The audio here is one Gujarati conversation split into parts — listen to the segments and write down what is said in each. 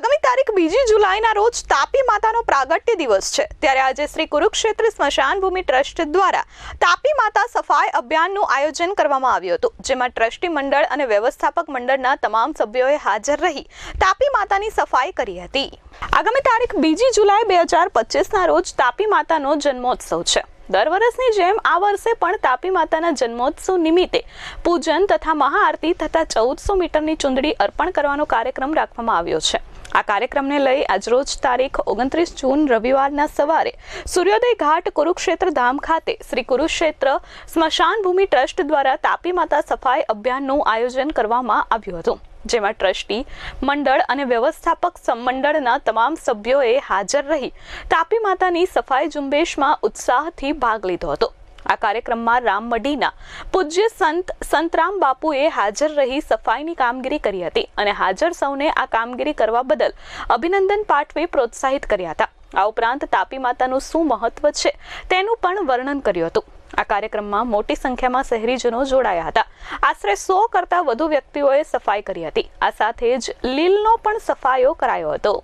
આગામી તારીખ બીજી જુલાઈના રોજ તાપી માતાનો પ્રાગટ્ય દિવસ છે. ત્યારે આજે શ્રી કુરુક્ષેત્ર સ્મશાન ભૂમિ ટ્રસ્ટ દ્વારા તાપી માતા સફાઈ અભિયાનનું આયોજન કરવામાં આવ્યું હતું, જેમાં ટ્રસ્ટી મંડળ અને વ્યવસ્થાપક મંડળના તમામ સભ્યોએ હાજર રહી તાપી માતાની સફાઈ કરી હતી. આગામી તારીખ બીજી જુલાઈ બે હજાર પચીસના રોજ તાપી માતાનો જન્મોત્સવ છે. દર વર્ષની જેમ આ વર્ષે પણ તાપી માતાના જન્મોત્સવ નિમિત્તે પૂજન તથા મહાઆરતી તથા ચૌદસો મીટરની ચૂંદડી અર્પણ કરવાનો કાર્યક્રમ રાખવામાં આવ્યો છે. આ કાર્યક્રમને લઈ આજરોજ તારીખ ઓગણત્રીસ જૂન રવિવારના સવારે સૂર્યોદય ઘાટ કુરુક્ષેત્ર ધામ ખાતે શ્રી કુરુક્ષેત્ર સ્મશાન ભૂમિ ટ્રસ્ટ દ્વારા તાપી માતા સફાઈ અભિયાનનું આયોજન કરવામાં આવ્યું હતું, જેમાં ટ્રસ્ટી, મંડળ અને વ્યવસ્થાપક મંડળના તમામ સભ્યોએ હાજર રહી તાપી માતાની સફાઈ ઝુંબેશમાં ઉત્સાહથી ભાગ લીધો હતો. આ કાર્યક્રમમાં રામમઢીના પૂજ્ય સંત સંતરામ બાપુએ હાજર રહી સફાઈની કામગીરી કરી હતી અને હાજર સૌને આ કામગીરી કરવા બદલ અભિનંદન પાઠવી પ્રોત્સાહિત કર્યા હતા. આ ઉપરાંત તાપી માતાનું શું મહત્વ છે તેનું પણ વર્ણન કર્યું હતું. આ કાર્યક્રમમાં મોટી સંખ્યામાં શહેરીજનો જોડાયા હતા. આશરે સો કરતા વધુ વ્યક્તિઓએ સફાઈ કરી હતી. આ સાથે જ લીલનો પણ સફાયો કરાયો હતો.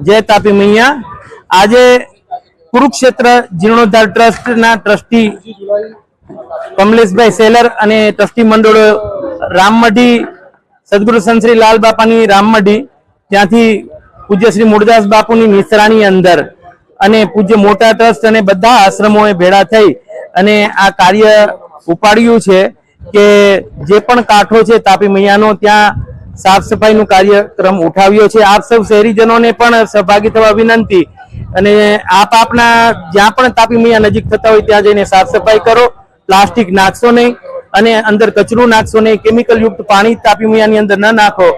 જય તાપી મૈયા. આજે કુરુક્ષેત્ર જીર્ણોદ્ધાર ટ્રસ્ટના ટ્રસ્ટી કમલેશભાઈ સેલર અને ટ્રસ્ટી મંડળો રામમઢી, સદગુરુ સંશ્રી લાલ બાપાની રામમઢી, ત્યાંથી પૂજ્ય શ્રી મૂળદાસ બાપુની મિશ્રાની અંદર અને પૂજ્ય મોટા ટ્રસ્ટ અને બધા આશ્રમોએ ભેળા થઈ અને આ કાર્ય ઉપાડ્યું છે કે જે પણ કાંઠો છે તાપી મૈયાનો, ત્યાં સાફ સફાઈનું કાર્યક્રમ ઉઠાવ્યો છે. આપ સૌ શહેરીજનોને પણ સહભાગી થવા વિનંતી અને આપ આપના જ્યાં પણ તાપી મૈયા નજીક થતા હોય ત્યાં જઈને સાફ સફાઈ કરો. પ્લાસ્ટિક નાખશો નહીં અને અંદર કચરું નાખશો નહીં. કેમિકલ યુક્ત પાણી તાપી મૈયાની અંદર ન નાખો.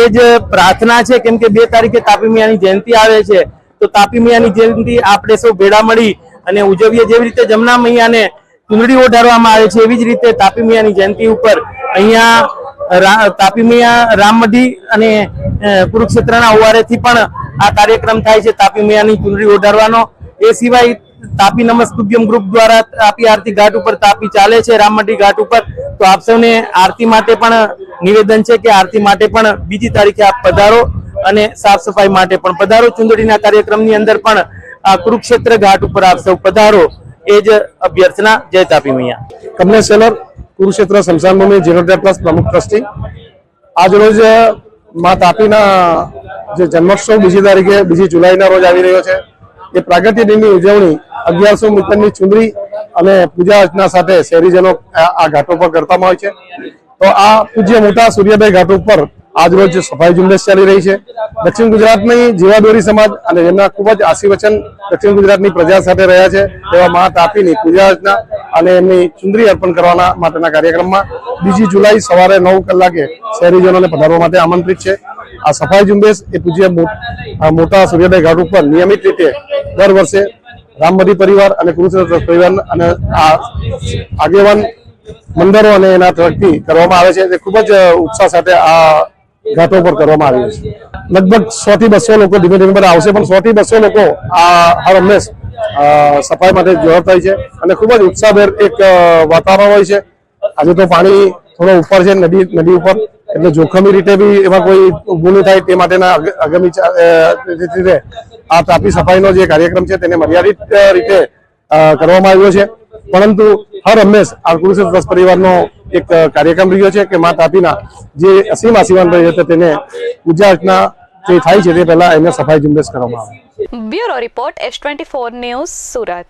એ જ પ્રાર્થના છે કેમ કે બે તારીખે તાપી મૈયાની જયંતિ આવે છે. તો તાપી મૈયાની જયંતિ આપણે સૌ ભેળા મળી અને ઉજવીએ જેવી રીતે જમના મૈયાને ચુંદડી ઓઢાડવામાં આવે છે, એવી જ રીતે તાપી મૈયાની જયંતિ ઉપર અહીંયા તાપી મૈયા રામમઢી અને કુરુક્ષેત્રના ઓવારેથી પણ આ કાર્યક્રમ થાય છે તાપી મૈયાની ચુંદડી ઓઢાડવાનો એ સિવાય તાપી નમસ્તુભ્યમ ગ્રુપ દ્વારા તાપી આરતી ઘાટ ઉપર તાપી ચાલે છે, રામમઢી ઘાટ ઉપર. તો આપ સૌને આરતી માટે પણ નિવેદન છે કે આરતી માટે પણ બીજી તારીખે આપ પધારો અને સાફ સફાઈ માટે પણ પધારો. ચુંદડીના કાર્યક્રમની અંદર પણ કુરુક્ષેત્ર ઘાટ ઉપર આપ સૌ પધારો. એ જ અભ્યર્થના જય તાપી મૈયા. કમલેશ સેલર, કુરુક્ષેત્ર સ્મશાન ભૂમિ જીર્ણોદ્ધાર પ્રમુખ ટ્રસ્ટી. આજ રોજ મા તાપીના જે જન્મોત્સવ બીજી તારીખે, બીજી જુલાઈના રોજ આવી રહ્યો છે. એ પ્રાગટ્ય દિનની ઉજવણી અગિયારસો મીટરની ચુંદડી અને પૂજા અર્ચના સાથે શહેરીજનો આ ઘાટો પર કરતામાં હોય છે. તો આ પૂજ્ય મોટા સૂર્યોદય ઘાટ ઉપર આજ રોજ સફાઈ ઝુંબેશ ચાલી રહી છે. દક્ષિણ ગુજરાતની જીવાદોરી સમાજ અને જેમના ખૂબ જ આશીર્વચન દક્ષિણ ગુજરાતની પ્રજા સાથે રહ્યા છે, તેવા મા તાપીની પૂજા અર્ચના અને એમની ચુંદરી અર્પણ કરવાના માટેના કાર્યક્રમમાં બીજી જુલાઈ સવારે નવ કલાકે શહેરીજનોને પધારવા માટે આમંત્રિત છે. આ સફાઈ ઝુંબેશ એ પૂજ્ય મોટા સૂર્યોદય ઘાટ ઉપર નિયમિત રીતે દર વર્ષે રામમઢી પરિવાર અને કુરુક્ષેત્ર પરિવાર અને આ આગેવાન મંદિરો અને એના તરફથી કરવામાં આવે છે. તે ખૂબ જ ઉત્સાહ સાથે આ ઘાટો પર કરવામાં આવ્યું છે. લગભગ સો થી બસો લોકો ધીમે ધીમે આવશે, પણ સો થી બસો લોકો આ હર હંમેશ સફાઈ માટે જોડાતા થાય છે. અને ખૂબ જ ઉત્સાહભેર એક વાતાવરણ હોય છે. આજે તો પાણી થોડો ઉપર છે, નદી નદી ઉપર. એટલે જોખમી રીતે બી એમાં કોઈ ઊભું થાય તે માટેના આગામી રીતે આ તાપી સફાઈનો જે કાર્યક્રમ છે તેને મર્યાદિત રીતે કરવામાં આવ્યો છે. પરંતુ હર હંમેશ આ કુરુક્ષેત્ર ટ્રસ્ટ પરિવારનો એક કાર્યક્રમ રહ્યો છે કે મા તાપીના જે અસીમ આશીર્વાદ રહ્યો છે તેને પૂજા અર્ચના જે થાય છે તે પહેલા એને સફાઈ ઝુંબેશ કરવામાં આવે. Bureau report S twenty four news Surat.